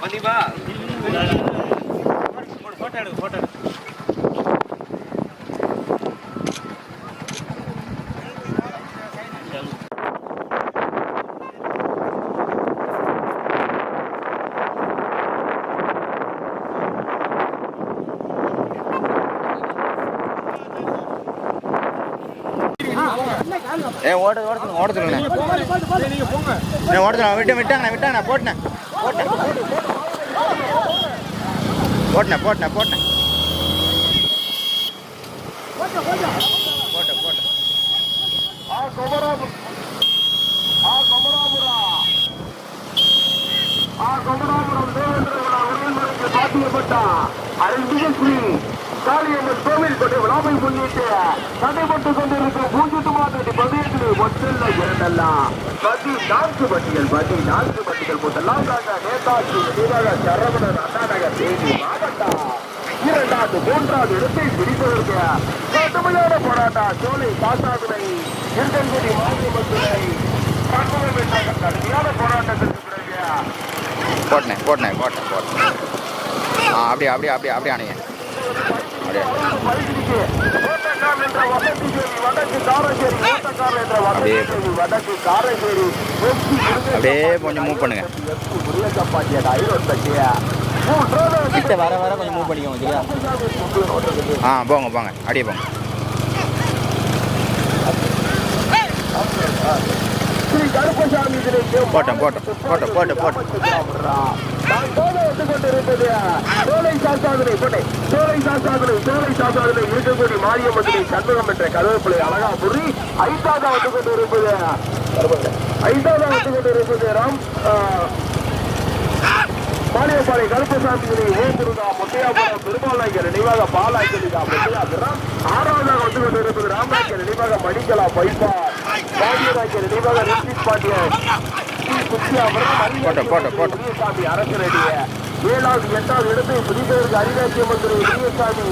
பண்ணிப்பா photo எடு photo எடு ஏ ஓட ஓட சொல்லுங்க ஓட சொல்லுங்க ஏ ஓட சொல்லுங்க விட்டு விட்டாங்கண்ணா விட்டாங்கண்ணா போட்டேன் போட்டேன் போட்டேன் போட்டேன் போட்டேன் போட்டேன் போட்டேன் ஆ கொமராபுரம். ஆ கொமராபுரா ஆ கொமராபுரம் தேவேந்திரகுலா உரியன்முறைக்கு சாத்தியப்பட்ட. அருள்மிகு காளியம்மன் கோவில் கொண்டு விழாவை முன்னிட்டு தடைப்பட்டுக் கொண்டிருக்கும் பூஜ்ஜிட்டு மாதிரி பதினெட்டு ஒன்றல்ல இரண்டல்ல பதி நான்கு பட்டிகள் பதி நான்கு பட்டிகள் முதலாவதாக நேதாஜி நினைவாக சரவணன் அண்ணாநகர் நகர் தேனி மாவட்டம் இரண்டாவது மூன்றாவது இடத்தை பிடிப்பதற்கு கடுமையான போராட்டம் சோலை பாசாதுரை திருநெல்வேலி மாநிலத்துறை பக்குவம் கடுமையான போராட்டத்திற்கு பிறகு. போட்டேன் போட்டேன் போட்டேன் போட்டேன் அப்படியே அப்படியே அப்படியே அப்படியே அணையேன். அப்படியே அப்படியே. கொஞ்சம் மூவ் பண்ணுங்க. வர வர கொஞ்சம் மூவ் பண்ணிக்கோங்க சரியா? ஆ போங்க போங்க. அப்படியே போங்க. போட்டோம், போட்டோம், போட்டோம், போட்டோம், போட்டோம். நான் போல வந்து கொண்டிருப்பது சோலை சாசாதனை போட்டேன் சோலை சாசாதனை சோலை சாசாதனை இருக்கக்கூடிய மாரியம்மத்தினை சண்முகம் என்ற கருவேப்பிலை அழகா புரி ஐந்தாவது வந்து கொண்டிருப்பது ஐந்தாவது வந்து கொண்டிருப்பது ராம் பாளையப்பாளை கருப்பசாமிகளை ஓம் முருகா முத்தையாபுரம் பெருமாள் நாயக்கர் நினைவாக பாலாய்க்கலிகா ஆறாவதாக வந்து கொண்டிருப்பது ராமநாயக்கர் நினைவாக மணிக்கலா பைப்பார் பாண்டியநாயக்கர் நினைவாக ரிஷித் பாண்டியன் போட்டோம், போட்டோம், போட்டோம். அரசரடிய. ஏழாவது எட்டாவது இடத்தை புதிதேருக்கு அரிதாட்சிய மந்திரி முனியசாமி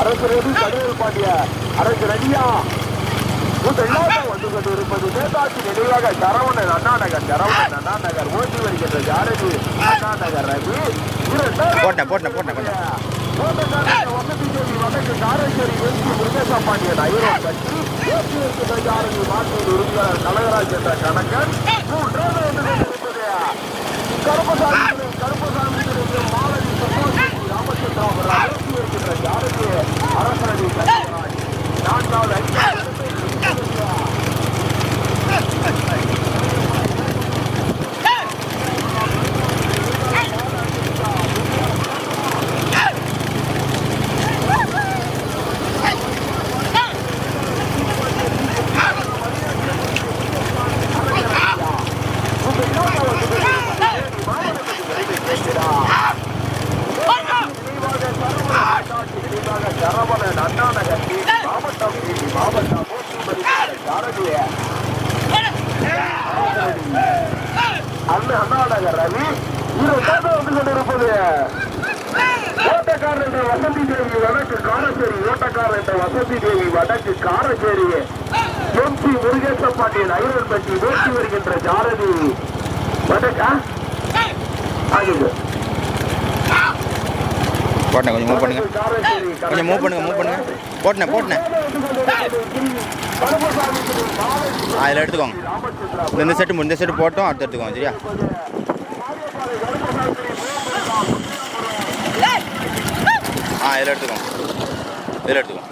அரசரடி கடுவேல் பாண்டிய. அரசரடியா முதலாவது வந்து கொண்டிருப்பது நேதாஜி நினைவாக சரவணன் அண்ணா நகர் சரவணன் அண்ணா நகர் ஓட்டி வருகின்ற ஜாரதி அண்ணா நகர் ரவி போட்டேன் போட்டேன் கொஞ்சம் கனகராஜ் என்ற கணக்கன் கருப்பசாமி கருப்பசாமி மாலதி ராமச்சந்திரா அரசரடி நான்காவது ஐந்தாவது சரவணன் அண்ணா நகர் மாவட்டம் மாவட்டம் அண்ணன் அண்ணா நகர் ரவி. இரண்டாவது வந்து கொண்டிருப்பது. ஓட்டக்காரர் என்ற வசந்தி தேவி வடக்கு காரச்சேரி ஓட்டக்காரர் என்ற வசந்தி தேவி வடக்கு காரச்சேரி. எம் சி முருகேச பாண்டியன் ஐரன் பட்டி நோக்கி வருகின்ற ஜாரதி. வடக்கா ஆகுது போட்டேன் கொஞ்சம் மூவ் பண்ணுங்க. கொஞ்சம் மூவ் பண்ணுங்க மூவ் பண்ணுங்க. போட்டேன் போட்டேன் ஆ இதில் எடுத்துக்கோங்க. இந்த இந்த செட்டு இந்த செட்டு போட்டோம் அடுத்து எடுத்துக்கோங்க சரியா? ஆ இதில் எடுத்துக்கோங்க. இதில் எடுத்துக்கோங்க.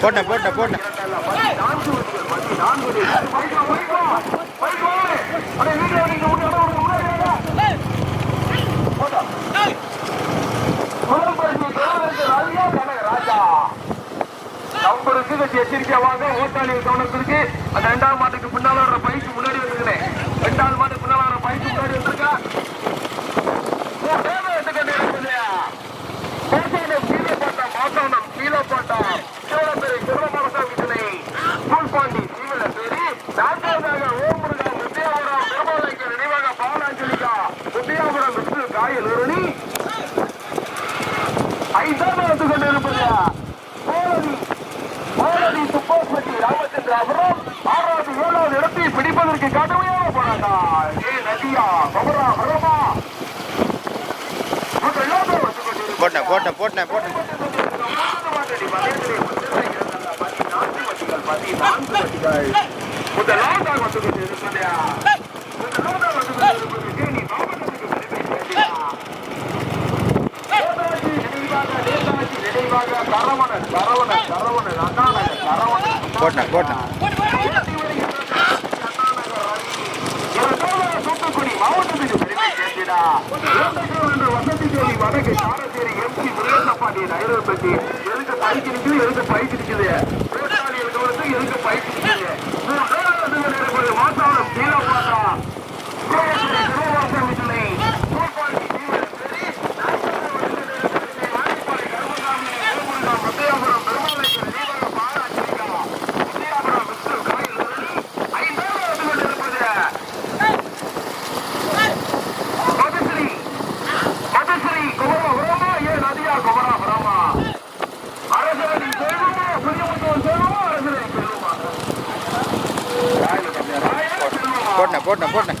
போட்ட போட்ட போட்ட எச்சரிக்கையாக ஓட்டாளி கவனத்திற்கு அந்த இரண்டாம் மாட்டுக்கு பின்னால் வர பைக்கு முன்னாடி வந்துக்கிறேன் இரண்டாவது மாட்டு போட்டேன் போட்டேன் போட்டேன். முதலாவதாக வந்து முதலாவதாக வந்து நீ மாவட்டத்துக்கு சரவணன் சரவணன் சரவணன் அண்ணாநகர் சரவணன் போட்டேன். போட்டேன். தூத்துக்குடி மாவட்டத்துக்கு பெருமை சேர்த்திடா வசதி தேடி வடக்கு பேச மாட்டேன் ஐரோப்பத்தி எதுக்கு படிக்கிறீங்க எதுக்கு படிக்கிறீங்க போட்டேன் போட்டேன்.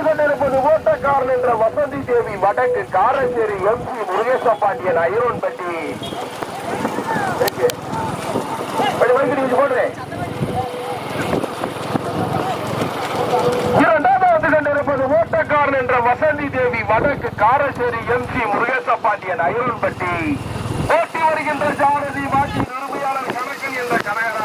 வந்து கொண்டிருப்பது ஓட்டக்காரன் என்ற வசந்தி தேவி வடக்கு Karancheri M C Murugesa Pandian iron பட்டி போடுறேன் என்ற வசந்தி தேவி வடக்கு Karacheri M C Murugesa Pandian iron பட்டி ஓட்டி வருகின்ற சாரதி வாட்டி நிறுமையாளர் கணக்கன் என்ற கனகரா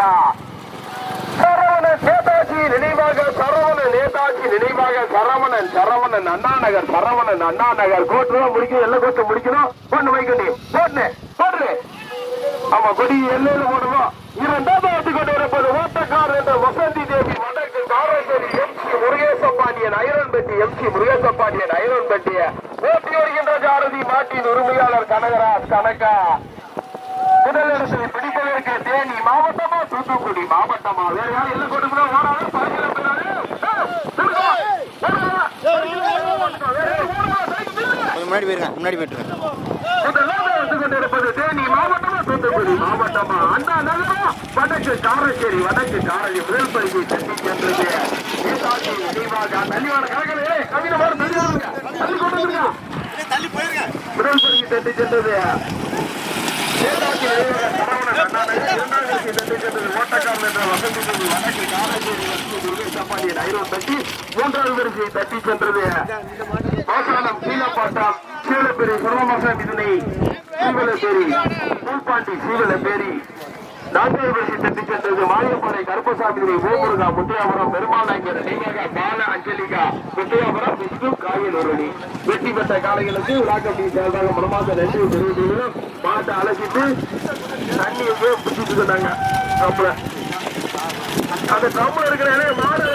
பெருமை சரவண நேதாஜி நினைவாக சரவண நேதாஜி நினைவாக சரவணன் சரவணன் அண்ணா நகர் சரவணன் அண்ணா நகர் கோட்டு முடிக்கணும் எல்லாம் கோட்டு முடிக்கணும். பொண்ணு வைக்கண்டி. போட்டு போட்டு ஆமா கொடி எல்லையில போடுவோம் இரண்டாவது கொண்டு வரப்போது ஓட்டக்கார் என்ற வசந்தி தேவி வடக்கு Karaikudi M C Murugesapandian Iranpatti M C Murugesapandian ஐரன்பட்டிய ஓட்டி வருகின்ற ஜாரதி மாட்டின் உரிமையாளர் கனகராஜ் கனகா. முதலிடத்தை பிடிப்பதற்கு தேனி மாவட்டமா தூத்துக்குடி மாவட்டமா? வேற யாரும் எல்லாம் போனா ஓடாது முன்னாடி போயிருங்க முன்னாடி கொண்டிருப்பது தேனி மாவட்டமா தூத்துக்குடி மாவட்டமா? அண்ணா நகரமா வடக்கு காரச்சேரி வடக்கு காரலி முதல் பரிசை தட்டி சென்றது நேதாஜி நினைவாக தள்ளிவான தள்ளி கொண்டு முதல் பரிசு சென்றது. நேதாஜி நினைவாக மூன்றாவது பரிசை தட்டி சென்றது மாசாலம் கீழப்பாட்டம் சீவலப்பேரி சுரமசாமி இதனை சீவலப்பேரி பூப்பாண்டி சீவலப்பேரி. நான்காவது பரிசை தட்டி சென்றது மாரியப்பாறை கருப்பசாமி இதனை ஓமுருகா முத்தையாபுரம் பெருமாள் நாயக்கர் நீங்க பால அஞ்சலிகா முத்தையாபுரம் விஷ்ணு காயலூரணி வெற்றி பெற்ற காலைகளுக்கு விழாக்கட்டி சார்பாக மனமாக நன்றி தெரிவித்துள்ளோம் மாட்டை அலசிட்டு தண்ணியை பிடிச்சிட்டு சொன்னாங்க அந்த கம்பளம் இருக்கிற மாடு